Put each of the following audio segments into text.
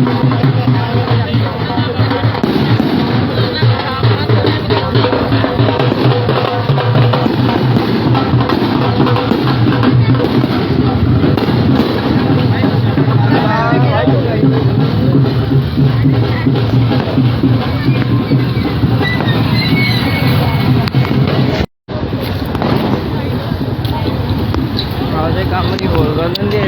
Thank you. ਆਦੇ ਕੰਮ ਨਹੀਂ ਹੋਰ ਕਰ ਦਿੰਦੇ ਅੱਜ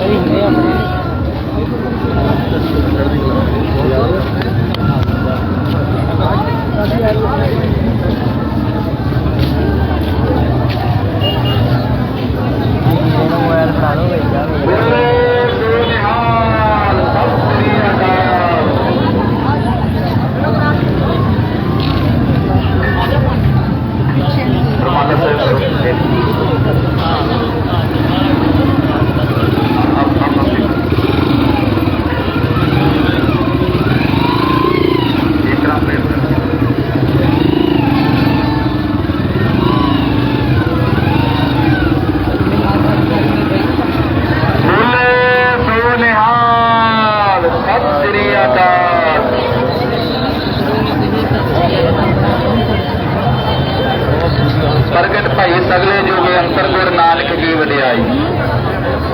ਪ੍ਰਗਟ ਭਾਈ ਸਗਲੇ ਜੋਗੇ ਅੰਤਰ ਗੁਰ ਨਾਨਕ ਕੀ ਵਡਿਆਈ।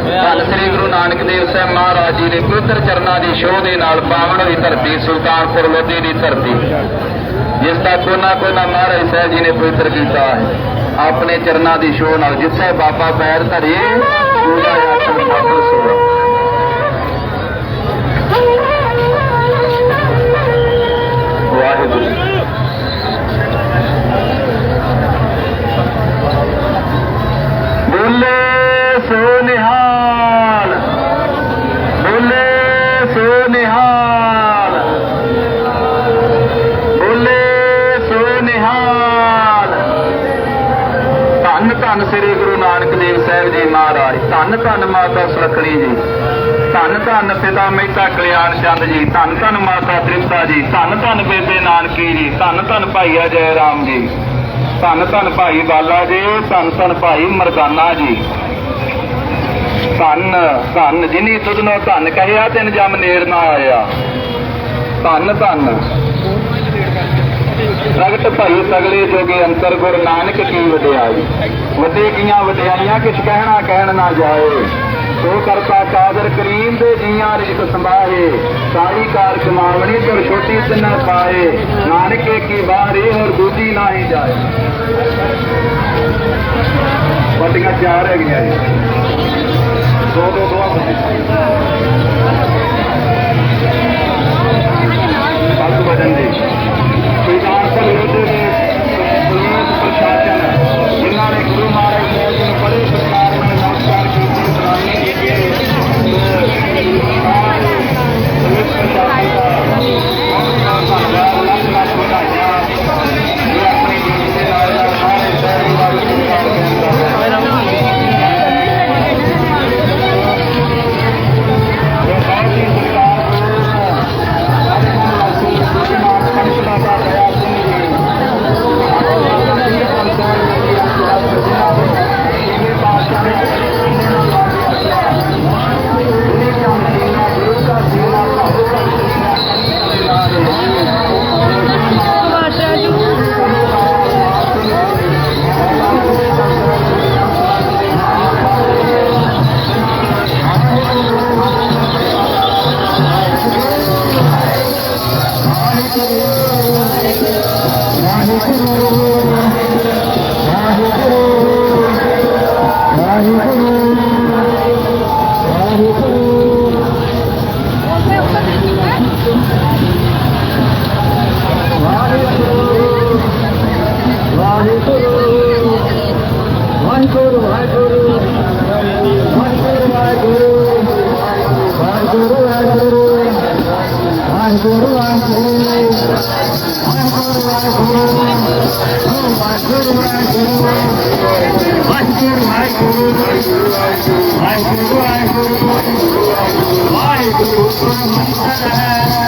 ਧੰਨ ਸ੍ਰੀ ਗੁਰੂ ਨਾਨਕ ਦੇਵ ਸਾਹਿਬ ਮਹਾਰਾਜ ਜੀ ਦੇ ਪਵਿੱਤਰ ਚਰਨਾਂ ਦੀ ਸ਼ੋਅ ਦੇ ਨਾਲ ਪਾਵਨ ਹੋਈ ਧਰਤੀ, ਸੁਲਤਾਨਪੁਰ ਲੋਧੀ ਦੀ ਧਰਤੀ, ਜਿਸ ਦਾ ਕੋਨਾ ਕੋਨਾ ਮਹਾਰਾਜ ਸਾਹਿਬ ਜੀ ਨੇ ਪਵਿੱਤਰ ਕੀਤਾ ਹੈ। ਆਪਣੇ ਚਰਨਾਂ ਦੀ ਸ਼ੋਅ ਨਾਲ ਜਿੱਥੇ ਬਾਬਾ ਪੈਰ ਧਰੇ ਪੂਜਾ ਆਸਣ ਸਭ ਸੋਆ ਸੋ ਨਿਹਾਲ। ਬੋਲੇ ਸੋ ਨਿਹਾਲ। ਧੰਨ ਧੰਨ ਸ੍ਰੀ ਗੁਰੂ ਨਾਨਕ ਦੇਵ ਸਾਹਿਬ ਜੀ ਮਹਾਰਾਜ। ਧੰਨ ਧੰਨ ਮਾਤਾ ਸੁਲੱਖਣੀ ਜੀ। ਧੰਨ ਧੰਨ ਪਿਤਾ ਮਹਿਤਾ ਕਲਿਆਣ ਚੰਦ ਜੀ। ਧੰਨ ਧੰਨ ਮਾਤਾ ਤ੍ਰਿਪਤਾ ਜੀ। ਧੰਨ ਧੰਨ ਬੇਬੇ ਨਾਨਕੀ ਜੀ। ਧੰਨ ਧੰਨ ਭਾਈ ਅਜੈ ਰਾਮ ਜੀ। ਧੰਨ ਧੰਨ ਭਾਈ ਬਾਲਾ ਜੀ। ਧੰਨ ਧੰਨ ਭਾਈ ਮਰਦਾਨਾ ਜੀ। ਧੰਨ ਧੰਨ, ਜਿਨੀ ਤੁਧ ਨੂੰ ਧੰਨ ਕਹਿਆ, ਤਿਨ ਜਮ ਨੇੜ ਨਾ ਆਇਆ। ਧੰਨ ਧੰਨ। ਪ੍ਰਗਟ ਭਾਈ ਸਗਲੇ ਜੋਗੇ ਅੰਤਰ ਗੁਰ ਨਾਨਕ ਕੀ ਵਡਿਆਈ। ਵੱਡੇ ਕੀਆਂ ਵਡਿਆਈਆਂ ਕਿਛ ਕਹਿਣਾ ਕਹਿਣ ਨਾ ਜਾਏ। ਸੋ ਕਰਤਾ ਕਾਦਰ ਕਰੀਮ ਦੇ ਜੀਆਂ ਰਿਜਕ ਸੰਭਾਏ। ਸਾਰੀ ਕਾਰ ਕਮਾਵਣੀ ਤੁਰ ਛੋਟੀ ਤਿੰਨਾ ਪਾਏ। ਨਾਨਕੇ ਕੀ ਬਾਰੀ ਹੋਰ ਦੂਜੀ ਨਾ ਹੀ ਜਾਏ। ਵੱਡੀਆਂ ਚਾਰ ਹੈਗੀਆਂ ਜੀ। todo do avanço. Guru, Guru, Guru,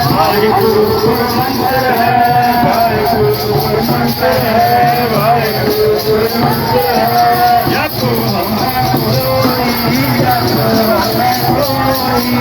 Hare Guru Guru Mantra Hare Guru Guru Mantra